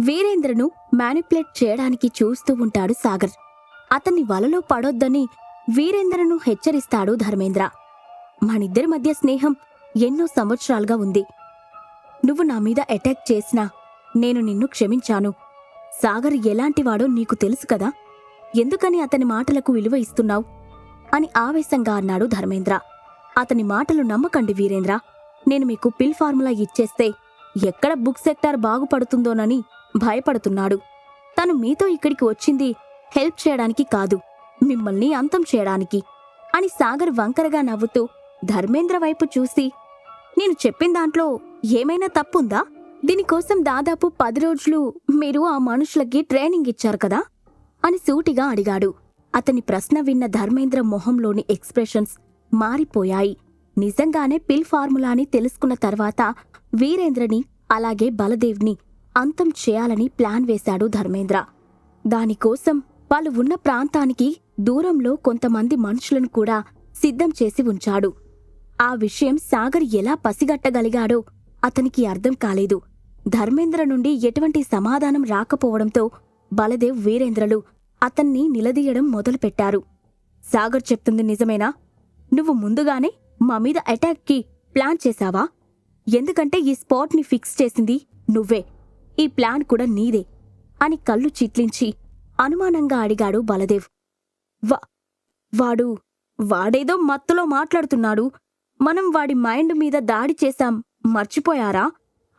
వీరేంద్రను manipulate చేయడానికి చూస్తూ ఉంటాడు సాగర్. అతన్ని వలలో పడొద్దని వీరేంద్రను హెచ్చరిస్తాడు ధర్మేంద్ర. మనిద్దరి మధ్య స్నేహం ఎన్నో సంవత్సరాలుగా ఉంది. నువ్వు నా మీద అటాక్ చేసినా నేను నిన్ను క్షమించాను. సాగర్ ఎలాంటివాడో నీకు తెలుసు కదా? ఎందుకని అతని మాటలకు విలువ ఇస్తున్నావు? అని ఆవేశంగా అన్నాడు ధర్మేంద్ర. అతని మాటలు నమ్మకండి వీరేంద్ర. నేను మీకు పిల్ ఫార్ములా ఇచ్చేస్తే ఎక్కడ బుక్ సెక్టార్ బాగుపడుతుందోనని భయపడుతున్నాడు. తను మీతో ఇక్కడికి వచ్చింది హెల్ప్ చేయడానికి కాదు మిమ్మల్ని అంతం చేయడానికి అని సాగర్ వంకరగా నవ్వుతూ ధర్మేంద్ర వైపు చూసి నేను చెప్పిన దాంట్లో ఏమైనా తప్పుందా? దీనికోసం దాదాపు పది రోజులు మీరు ఆ మనుషులకి ట్రైనింగ్ ఇచ్చారు కదా? అని సూటిగా అడిగాడు. అతని ప్రశ్న విన్న ధర్మేంద్ర మొహంలోని ఎక్స్ప్రెషన్స్ మారిపోయాయి. నిజంగానే పిల్ ఫార్ములాని తెలుసుకున్న తర్వాత వీరేంద్రని అలాగే బలదేవ్ని అంతం చేయాలని ప్లాన్ వేశాడు ధర్మేంద్ర. దానికోసం వాళ్ళు ఉన్న ప్రాంతానికి దూరంలో కొంతమంది మనుషులను కూడా సిద్ధం చేసి ఉంచాడు. ఆ విషయం సాగర్ ఎలా పసిగట్టగలిగాడో అతనికి అర్థం కాలేదు. ధర్మేంద్ర నుండి ఎటువంటి సమాధానం రాకపోవడంతో బలదేవ్ వీరేంద్రలు అతన్ని నిలదీయడం మొదలుపెట్టారు. సాగర్ చెప్తుంది నిజమేనా? నువ్వు ముందుగానే మా మీద అటాక్కి ప్లాన్ చేశావా? ఎందుకంటే ఈ స్పాట్ని ఫిక్స్ చేసింది నువ్వే. ఈ ప్లాన్ కూడా నీదే అని కళ్ళు చిట్లించి అనుమానంగా అడిగాడు బలదేవ్. వా వాడు వాడేదో మత్తులో మాట్లాడుతున్నాడు. మనం వాడి మైండ్ మీద దాడి చేశాం మర్చిపోయారా?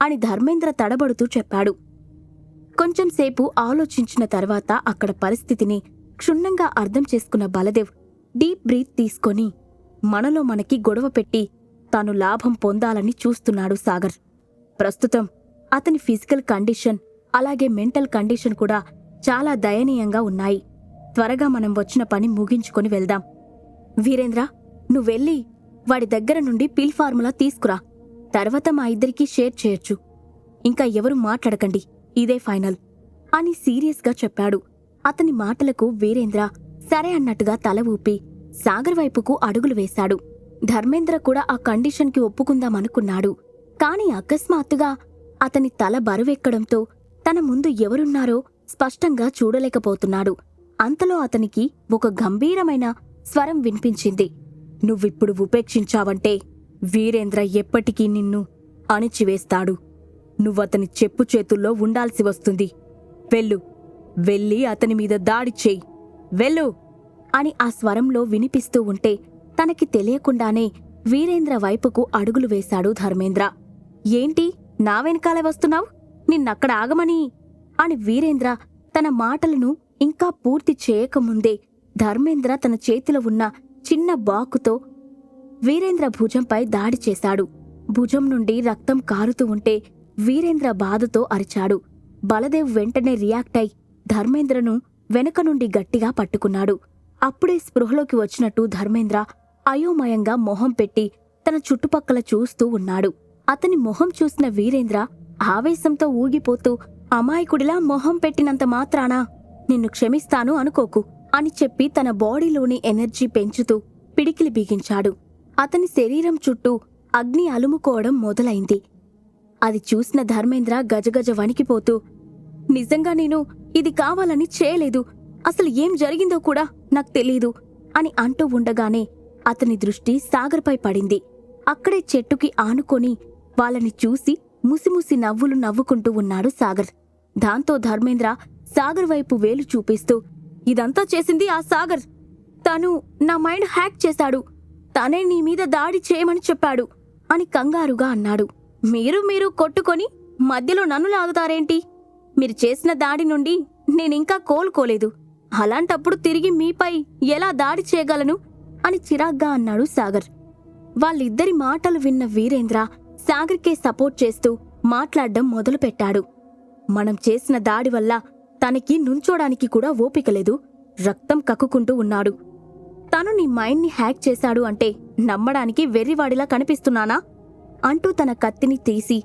అని ధర్మేంద్ర తడబడుతూ చెప్పాడు. కొంచెంసేపు ఆలోచించిన తర్వాత అక్కడ పరిస్థితిని క్షుణ్ణంగా అర్థం చేసుకున్న బలదేవ్ డీప్ బ్రీత్ తీసుకొని మనలో మనకి గొడవ పెట్టి తాను లాభం పొందాలని చూస్తున్నాడు సాగర్. ప్రస్తుతం అతని ఫిజికల్ కండిషన్ అలాగే మెంటల్ కండిషన్ కూడా చాలా దయనీయంగా ఉన్నాయి. త్వరగా మనం వచ్చిన పని ముగించుకొని వెళ్దాం. వీరేంద్ర నువ్వెళ్ళి వాడి దగ్గర నుండి పిల్ ఫార్ములా తీసుకురా. తర్వాత మా ఇద్దరికీ షేర్ చేయొచ్చు. ఇంకా ఎవరు మాట్లాడకండి ఇదే ఫైనల్ అని సీరియస్గా చెప్పాడు. అతని మాటలకు వీరేంద్ర సరే అన్నట్టుగా తల ఊపి సాగర్ వైపుకు అడుగులు వేశాడు. ధర్మేంద్ర కూడా ఆ కండిషన్కి ఒప్పుకుందామనుకున్నాడు. కాని అకస్మాత్తుగా అతని తల బరువెక్కడంతో తన ముందు ఎవరున్నారో స్పష్టంగా చూడలేకపోతున్నాడు. అంతలో అతనికి ఒక గంభీరమైన స్వరం వినిపించింది. నువ్విప్పుడు ఉపేక్షించావంటే వీరేంద్ర ఎప్పటికీ నిన్ను అణిచివేస్తాడు. నువ్వతని చెప్పు చేతుల్లో ఉండాల్సి వస్తుంది. వెళ్ళు. వెళ్ళి అతని మీద దాడి చేయి. వెళ్ళు. అని ఆ స్వరంలో వినిపిస్తూ ఉంటే తనకి తెలియకుండానే వీరేంద్ర వైపుకు అడుగులు వేశాడు ధర్మేంద్ర. ఏంటి? నా వెనకాలే వస్తున్నావు? నిన్నక్కడ ఆగమని? అని వీరేంద్ర తన మాటలను ఇంకా పూర్తి చేయకముందే ధర్మేంద్ర తన చేతిలో ఉన్న చిన్న బాకుతో వీరేంద్ర భుజంపై దాడి చేశాడు. భుజం నుండి రక్తం కారుతూ ఉంటే వీరేంద్ర బాధతో అరిచాడు. బలదేవ్ వెంటనే రియాక్ట్ అయి ధర్మేంద్రను వెనుక నుండి గట్టిగా పట్టుకున్నాడు. అప్పుడే స్పృహలోకి వచ్చినట్టు ధర్మేంద్ర అయోమయంగా మొహం పెట్టి తన చుట్టుపక్కల చూస్తూ ఉన్నాడు. అతని మొహం చూసిన వీరేంద్ర ఆవేశంతో ఊగిపోతూ అమాయకుడిలా మొహం పెట్టినంత మాత్రానా? నిన్ను క్షమిస్తాను అనుకోకు అని చెప్పి తన బాడీలోని ఎనర్జీ పెంచుతూ పిడికిలి బిగించాడు. అతని శరీరం చుట్టూ అగ్ని అలుముకోవడం మొదలైంది. అది చూసిన ధర్మేంద్ర గజగజ వణికిపోతూ నిజంగా నేను ఇది కావాలని చేయలేదు. అసలు ఏం జరిగిందో కూడా నాకు తెలీదు అని అంటూ ఉండగానే అతని దృష్టి సాగర్పై పడింది. అక్కడే చెట్టుకి ఆనుకొని వాళ్ళని చూసి ముసిముసి నవ్వులు నవ్వుకుంటూ ఉన్నాడు సాగర్. దాంతో ధర్మేంద్ర సాగర్ వైపు వేలు చూపిస్తూ ఇదంతా చేసింది ఆ సాగర్. తను నా మైండ్ హ్యాక్ చేశాడు. తనే నీ మీద దాడి చేయమని చెప్పాడు అని కంగారుగా అన్నాడు. మీరు మీరు కొట్టుకొని మధ్యలో నన్ను లాగుతారేంటి? మీరు చేసిన దాడి నుండి నేనింకా కోలుకోలేదు. అలాంటప్పుడు తిరిగి మీపై ఎలా దాడి చేయగలను? అని చిరాగ్గా అన్నాడు సాగర్. వాళ్ళిద్దరి మాటలు విన్న వీరేంద్ర సాగర్కే సపోర్ట్ చేస్తూ మాట్లాడడం మొదలుపెట్టాడు. మనం చేసిన దాడి వల్ల తనకి నుంచోడానికి కూడా ఓపిక లేదు. రక్తం కక్కుకుంటూ ఉన్నాడు. తను నీ మైండ్ని హ్యాక్ చేశాడు అంటే నమ్మడానికి వెర్రివాడిలా కనిపిస్తున్నానా? అంటూ తన కత్తిని తీసి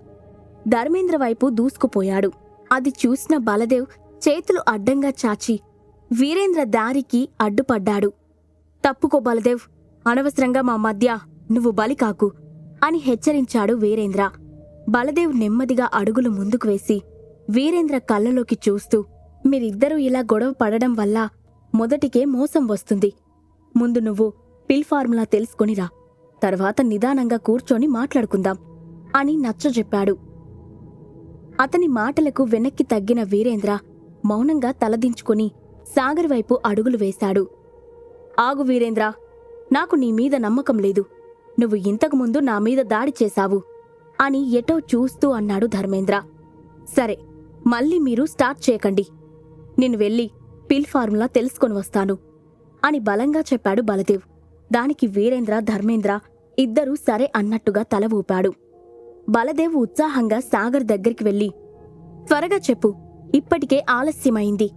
ధర్మేంద్ర వైపు దూసుకుపోయాడు. అది చూసిన బలదేవ్ చేతులు అడ్డంగా చాచి వీరేంద్ర దారికి అడ్డుపడ్డాడు. తప్పుకో బలదేవ్ అనవసరంగా మా మధ్య నువ్వు బలి కాకు అని హెచ్చరించాడు వీరేంద్ర. బలదేవ్ నెమ్మదిగా అడుగులు ముందుకు వేసి వీరేంద్ర కళ్ళలోకి చూస్తూ మీరిద్దరూ ఇలా గొడవ పడడం వల్ల మొదటికే మోసం వస్తుంది. ముందు నువ్వు పిల్ ఫార్ములా తెలుసుకొనిరా తర్వాత నిదానంగా కూర్చొని మాట్లాడుకుందాం అని నచ్చజెప్పాడు. అతని మాటలకు వెనక్కి తగ్గిన వీరేంద్ర మౌనంగా తలదించుకొని సాగర్ వైపు అడుగులు వేశాడు. ఆగు వీరేంద్ర నాకు నీ మీద నమ్మకం లేదు. నువ్వు ఇంతకుముందు నా మీద దాడి చేశావు అని ఎటో చూస్తూ అన్నాడు ధర్మేంద్ర. సరే మళ్ళీ మీరు స్టార్ట్ చేయకండి. నేను వెళ్ళి పిల్ ఫార్ములా తెలుసుకొని వస్తాను అని బలంగా చెప్పాడు బలదేవ్. దానికి వీరేంద్ర ధర్మేంద్ర ఇద్దరూ సరే అన్నట్టుగా తల ఊపాడు. బలదేవ్ ఉత్సాహంగా సాగర్ దగ్గరికి వెళ్ళి త్వరగా చెప్పు ఇప్పటికే ఆలస్యమైంది.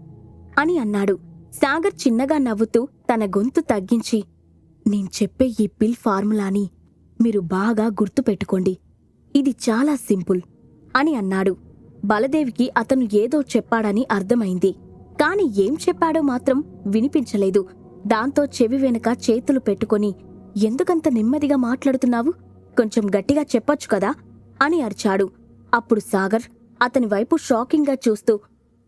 అని అన్నాడు. సాగర్ చిన్నగా నవ్వుతూ తన గొంతు తగ్గించి నేను చెప్పే ఈ పిల్ ఫార్ములాని మీరు బాగా గుర్తుపెట్టుకోండి. ఇది చాలా సింపుల్ అని అన్నాడు. బలదేవికి అతను ఏదో చెప్పాడని అర్థమైంది. కాని ఏం చెప్పాడో మాత్రం వినిపించలేదు. దాంతో చెవి వెనుక చేతులు పెట్టుకుని ఎందుకంత నెమ్మదిగా మాట్లాడుతున్నావు? కొంచెం గట్టిగా చెప్పొచ్చు కదా? అని అరిచాడు. అప్పుడు సాగర్ అతని వైపు షాకింగ్గా చూస్తూ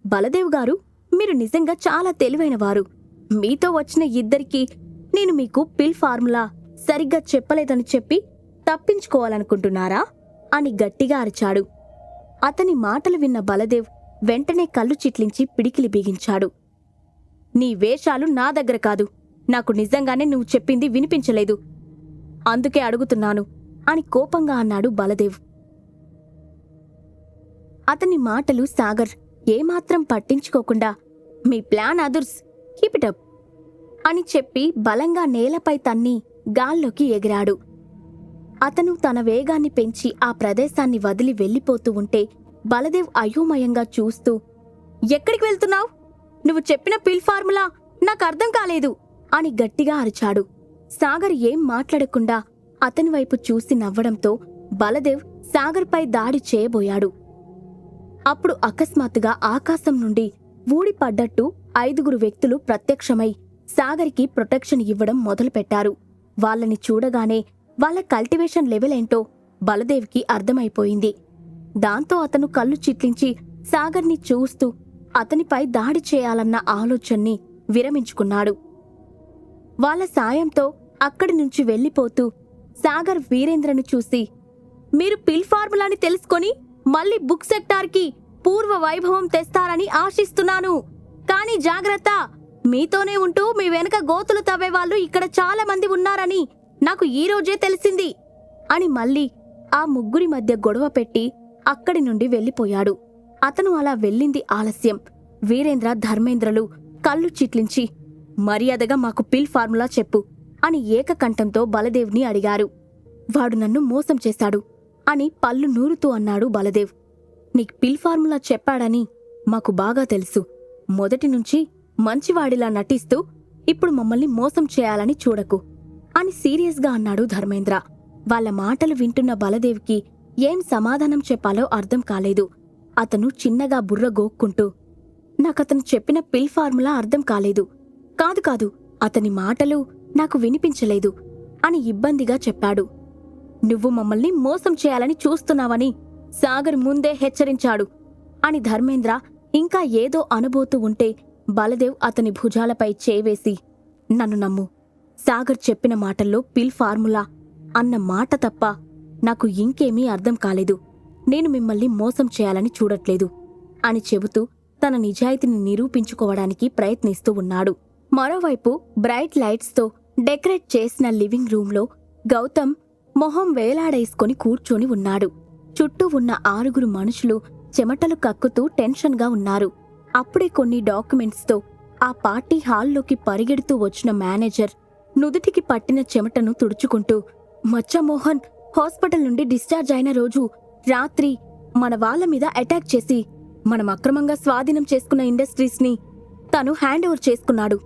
బలదేవ్ గారు మీరు నిజంగా చాలా తెలివైనవారు. మీతో వచ్చిన ఇద్దరికీ నేను మీకు పిల్ ఫార్ములా సరిగ్గా చెప్పలేదని చెప్పి తప్పించుకోవాలనుకుంటున్నారా? అని గట్టిగా అరిచాడు. అతని మాటలు విన్న బలదేవ్ వెంటనే కళ్ళు చిట్లించి పిడికిలి బిగించాడు. నీ వేషాలు నా దగ్గర కాదు. నాకు నిజంగానే నువ్వు చెప్పింది వినిపించలేదు. అందుకే అడుగుతున్నాను అని కోపంగా అన్నాడు బలదేవ్. అతని మాటలు సాగర్ ఏమాత్రం పట్టించుకోకుండా మీ ప్లాన్ అదుర్స్. కీపిటప్ అని చెప్పి బలంగా నేలపై తన్ని గాల్లోకి ఎగిరాడు. అతను తన వేగాన్ని పెంచి ఆ ప్రదేశాన్ని వదిలి వెళ్ళిపోతూ ఉంటే బలదేవ్ అయోమయంగా చూస్తూ ఎక్కడికి వెళ్తున్నావు? నువ్వు చెప్పిన పిల్ ఫార్ములా నాకు అర్థం కాలేదు అని గట్టిగా అరిచాడు. సాగర్ ఏం మాట్లాడకుండా అతని వైపు చూసి నవ్వడంతో బలదేవ్ సాగర్పై దాడి చేయబోయాడు. అప్పుడు అకస్మాత్తుగా ఆకాశం నుండి ఊడిపడ్డట్టు ఐదుగురు వ్యక్తులు ప్రత్యక్షమై సాగర్కి ప్రొటెక్షన్ ఇవ్వడం మొదలుపెట్టారు. వాళ్ళని చూడగానే వాళ్ళ కల్టివేషన్ లెవెల్ ఏంటో బలదేవ్కి అర్థమైపోయింది. దాంతో అతను కళ్ళు చిట్లించి సాగర్ని చూస్తూ అతనిపై దాడి చేయాలన్న ఆలోచన్ని విరమించుకున్నాడు. వాళ్ళ సాయంతో అక్కడి నుంచి వెళ్ళిపోతూ సాగర్ వీరేంద్రను చూసి మీరు పిల్ ఫార్ములాని తెలుసుకొని మళ్ళీ బుక్ సెక్టార్కి పూర్వ వైభవం తెస్తారని ఆశిస్తున్నాను. కానీ జాగ్రత్త మీతోనే ఉంటూ మీ వెనక గోతులు తవ్వేవాళ్ళు ఇక్కడ చాలా మంది ఉన్నారని నాకు ఈ రోజే తెలిసింది అని మళ్ళీ ఆ ముగ్గురి మధ్య గొడవ పెట్టి అక్కడి నుండి వెళ్ళిపోయాడు. అతను అలా వెళ్ళింది ఆలస్యం. వీరేంద్ర ధర్మేంద్రలు కళ్ళు చిట్లించి మర్యాదగా మాకు పిల్ ఫార్ములా చెప్పు అని ఏకకంఠంతో బలదేవ్ని అడిగారు. వాడు నన్ను మోసం చేశాడు అని పళ్ళు నూరుతూ అన్నాడు బలదేవ్. నీకు పిల్ ఫార్ములా చెప్పాడని మాకు బాగా తెలుసు. మొదటి నుంచి మంచివాడిలా నటిస్తూ ఇప్పుడు మమ్మల్ని మోసం చేయాలని చూడకు అని సీరియస్గా అన్నాడు ధర్మేంద్ర. వాళ్ళ మాటలు వింటున్న బలదేవికి ఏం సమాధానం చెప్పాలో అర్థం కాలేదు. అతను చిన్నగా బుర్ర గోక్కుంటూ నాకతను చెప్పిన పిల్ ఫార్ములా అర్థం కాలేదు. కాదు కాదు అతని మాటలు నాకు వినిపించలేదు అని ఇబ్బందిగా చెప్పాడు. నువ్వు మమ్మల్ని మోసం చేయాలని చూస్తున్నావని సాగర్ ముందే హెచ్చరించాడు. అని ధర్మేంద్ర ఇంకా ఏదో అనబోతూ ఉంటే బలదేవ్ అతని భుజాలపై చేవేసి నన్ను నమ్ము. సాగర్ చెప్పిన మాటల్లో పిల్ ఫార్ములా అన్న మాట తప్ప నాకు ఇంకేమీ అర్థం కాలేదు. నేను మిమ్మల్ని మోసం చేయాలని చూడట్లేదు అని చెబుతూ తన నిజాయితీని నిరూపించుకోవడానికి ప్రయత్నిస్తూ ఉన్నాడు. మరోవైపు బ్రైట్ లైట్స్తో డెకరేట్ చేసిన లివింగ్ రూంలో గౌతమ్ మొహం వేలాడేసుకొని కూర్చొని ఉన్నాడు. చుట్టూ ఉన్న ఆరుగురు మనుషులు చెమటలు కక్కుతూ టెన్షన్గా ఉన్నారు. అప్పుడే కొన్ని డాక్యుమెంట్స్తో ఆ పార్టీ హాల్లోకి పరిగెడుతూ వచ్చిన మేనేజర్ నుదుటికి పట్టిన చెమటను తుడుచుకుంటూ మచ్చమోహన్ హాస్పిటల్ నుండి డిశ్చార్జ్ అయిన రోజు రాత్రి మన వాళ్ళ మీద అటాక్ చేసి మనం అక్రమంగా స్వాధీనం చేసుకున్న ఇండస్ట్రీస్ని తను హ్యాండ్ ఓవర్ చేసుకున్నాడు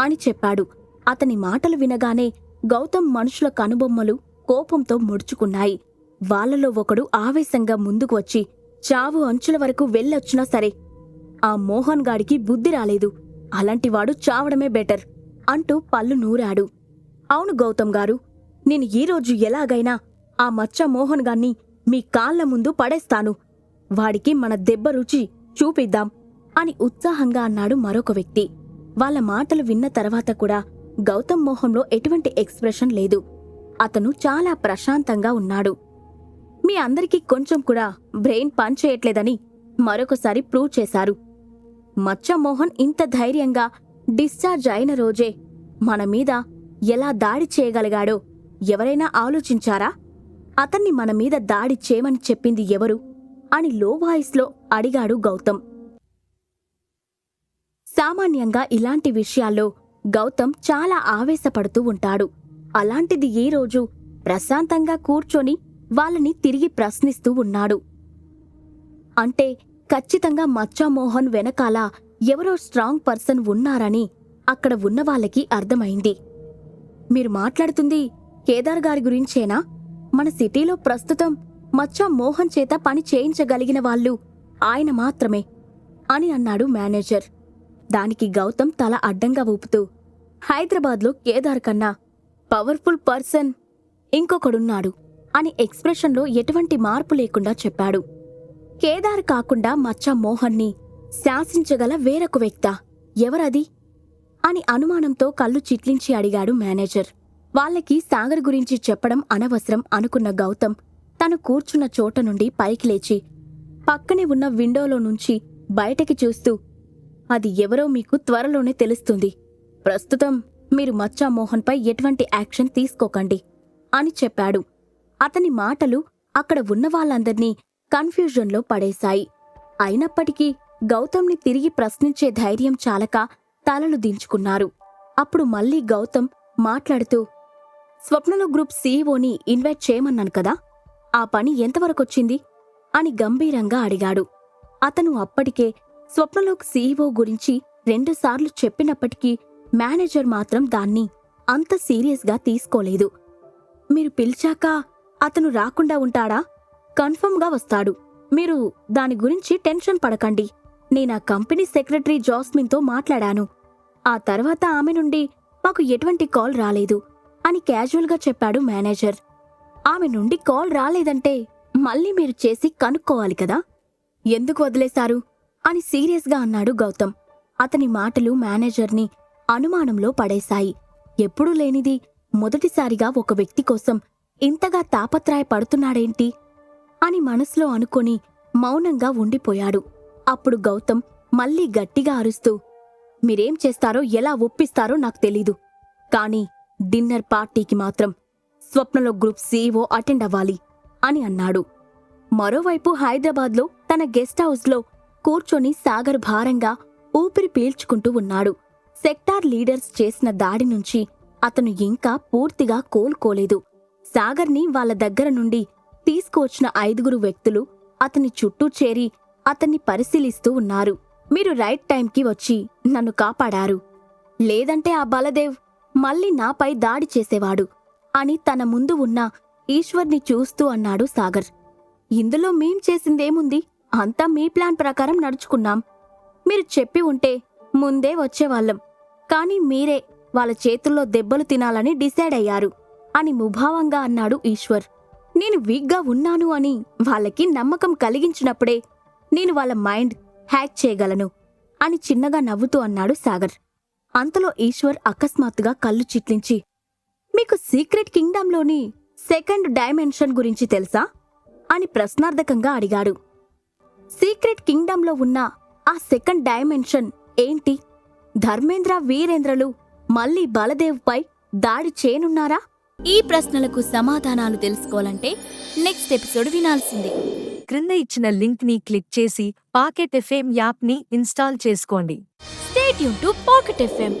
అని చెప్పాడు. అతని మాటలు వినగానే గౌతమ్ మనుషుల కనుబొమ్మలు కోపంతో ముడుచుకున్నాయి. వాళ్ళలో ఒకడు ఆవేశంగా ముందుకు వచ్చి చావు అంచుల వరకు వెళ్ళొచ్చినా సరే ఆ మోహన్ గాడికి బుద్ధి రాలేదు. అలాంటివాడు చావడమే బెటర్ అంటూ పళ్ళు నూరాడు. అవును గౌతమ్ గారు నేను ఈరోజు ఎలాగైనా ఆ మచ్చ మోహన్ గాన్ని మీ కాళ్ళ ముందు పడేస్తాను. వాడికి మన దెబ్బ రుచి చూపిద్దాం అని ఉత్సాహంగా అన్నాడు మరొక వ్యక్తి. వాళ్ళ మాటలు విన్న తర్వాత కూడా గౌతమ్ మోహంలో ఎటువంటి ఎక్స్ప్రెషన్ లేదు. అతను చాలా ప్రశాంతంగా ఉన్నాడు. మీ అందరికీ కొంచెం కూడా బ్రెయిన్ పనిచేయట్లేదని మరొకసారి ప్రూవ్ చేశారు. మచ్చమోహన్ ఇంత ధైర్యంగా డిశ్చార్జ్ అయిన రోజే మన మీద ఎలా దాడి చేయగలిగాడో ఎవరైనా ఆలోచించారా? అతన్ని మన మీద దాడి చేయమని చెప్పింది ఎవరు అని లో వాయిస్లో అడిగాడు గౌతమ్. సామాన్యంగా ఇలాంటి విషయాల్లో గౌతమ్ చాలా ఆవేశపడుతూ ఉంటాడు. అలాంటిది ఈ రోజు ప్రశాంతంగా కూర్చొని వాళ్ళని తిరిగి ప్రశ్నిస్తూ ఉన్నాడు. అంటే ఖచ్చితంగా మచ్చామోహన్ వెనకాల ఎవరో స్ట్రాంగ్ పర్సన్ ఉన్నారని అక్కడ ఉన్న వాళ్ళకి అర్థమైంది. మీరు మాట్లాడుతుంది కేదార్ గారి గురించేనా? మన సిటీలో ప్రస్తుతం మచ్చా మోహన్ చేత పని చేయించగలిగిన వాళ్ళు ఆయన మాత్రమే అని అన్నాడు మేనేజర్. దానికి గౌతమ్ తల అడ్డంగా ఊపుతూ హైదరాబాద్లో కేదార్ కన్నా పవర్ఫుల్ పర్సన్ ఇంకొకడున్నాడు. అని ఎక్స్ప్రెషన్లో ఎటువంటి మార్పు లేకుండా చెప్పాడు. కేదార్ కాకుండా మచ్చా మోహన్ని శాసించగల వేరొక వ్యక్త ఎవరది? అని అనుమానంతో కళ్ళు చిట్లించి అడిగాడు మేనేజర్. వాళ్ళకి సాగర్ గురించి చెప్పడం అనవసరం అనుకున్న గౌతమ్ తను కూర్చున్న చోట నుండి పైకి లేచి పక్కనే ఉన్న విండోలో నుంచి బయటకి చూస్తూ అది ఎవరో మీకు త్వరలోనే తెలుస్తుంది. ప్రస్తుతం మీరు మచ్చా మోహన్పై ఎటువంటి యాక్షన్ తీసుకోకండి అని చెప్పాడు. అతని మాటలు అక్కడ ఉన్న వాళ్ళందర్నీ కన్ఫ్యూజన్లో పడేశాయి. అయినప్పటికీ గౌతమ్ని తిరిగి ప్రశ్నించే ధైర్యం చాలక తలలు దించుకున్నారు. అప్పుడు మళ్ళీ గౌతమ్ మాట్లాడుతూ స్వప్నలో గ్రూప్ సీఈఓని ఇన్వైట్ చేయమన్నాను కదా ఆ పని ఎంతవరకొచ్చింది? అని గంభీరంగా అడిగాడు. అతను అప్పటికే స్వప్నలోక్ సీఈఓ గురించి రెండుసార్లు చెప్పినప్పటికీ మేనేజర్ మాత్రం దాన్ని అంత సీరియస్గా తీసుకోలేదు. మీరు పిలిచాక అతను రాకుండా ఉంటాడా? కన్ఫర్మ్గా వస్తాడు. మీరు దాని గురించి టెన్షన్ పడకండి. నేను ఆ కంపెనీ సెక్రటరీ జాస్మిన్తో మాట్లాడాను. ఆ తర్వాత ఆమె నుండి మాకు ఎటువంటి కాల్ రాలేదు అని క్యాజువల్గా చెప్పాడు మేనేజర్. ఆమె నుండి కాల్ రాలేదంటే మళ్ళీ మీరు చేసి కనుక్కోవాలి కదా? ఎందుకు వదిలేశారు? అని సీరియస్గా అన్నాడు గౌతమ్. అతని మాటలు మేనేజర్ని అనుమానంలో పడేశాయి. ఎప్పుడూ లేనిది మొదటిసారిగా ఒక వ్యక్తి కోసం ఇంతగా తాపత్రాయపడుతున్నాడేంటి? అని మనసులో అనుకొని మౌనంగా ఉండిపోయాడు. అప్పుడు గౌతమ్ మళ్ళీ గట్టిగా అరుస్తూ మీరేం చేస్తారో ఎలా ఒప్పిస్తారో నాకు తెలీదు. కానీ డిన్నర్ పార్టీకి మాత్రం స్వప్నలో గ్రూప్ సీఈఓ అటెండ్ అవ్వాలి అని అన్నాడు. మరోవైపు హైదరాబాద్లో తన గెస్ట్ హౌస్లో కూర్చొని సాగర్ భారంగా ఊపిరి పీల్చుకుంటూ ఉన్నాడు. సెక్టార్ లీడర్స్ చేసిన దాడి నుంచి అతను ఇంకా పూర్తిగా కోలుకోలేదు. సాగర్ని వాళ్ళ దగ్గర నుండి తీసుకువచ్చిన ఐదుగురు వ్యక్తులు అతని చుట్టూ చేరి అతన్ని పరిశీలిస్తూ ఉన్నారు. మీరు రైట్ టైంకి వచ్చి నన్ను కాపాడారు. లేదంటే ఆ బలదేవ్ మళ్ళీ నాపై దాడి చేసేవాడు అని తన ముందు ఉన్న ఈశ్వర్ని చూస్తూ అన్నాడు సాగర్. ఇందులో మేం చేసిందేముంది? అంతా మీ ప్లాన్ ప్రకారం నడుచుకున్నాం. మీరు చెప్పి ఉంటే ముందే వచ్చేవాళ్ళం. కానీ మీరే వాళ్ళ చేతుల్లో దెబ్బలు తినాలని డిసైడ్ అయ్యారు. అని ముభావంగా అన్నాడు ఈశ్వర్. నేను వీక్గా ఉన్నాను అని వాళ్ళకి నమ్మకం కలిగించినప్పుడే నేను వాళ్ళ మైండ్ హ్యాక్ చేయగలను అని చిన్నగా నవ్వుతూ అన్నాడు సాగర్. అంతలో ఈశ్వర్ అకస్మాత్తుగా కళ్ళు చిట్లించి మీకు సీక్రెట్ కింగ్డమ్లోని సెకండ్ డైమెన్షన్ గురించి తెలుసా? అని ప్రశ్నార్థకంగా అడిగాడు. సీక్రెట్ కింగ్డమ్లో ఉన్న ఆ సెకండ్ డైమెన్షన్ ఏంటి? ధర్మేంద్ర వీరేంద్రలు మళ్ళీ బలదేవ్పై దాడి చేయనున్నారా? ఈ ప్రశ్నలకు సమాధానాలు తెలుసుకోవాలంటే నెక్స్ట్ ఎపిసోడ్ వినాల్సిందే. క్రింద ఇచ్చిన లింక్ని క్లిక్ చేసి పాకెట్ ఎఫ్ఎం యాప్ని ఇన్స్టాల్ చేసుకోండి. స్టేట్ యూన్ టు పాకెట్ ఎఫ్ఎం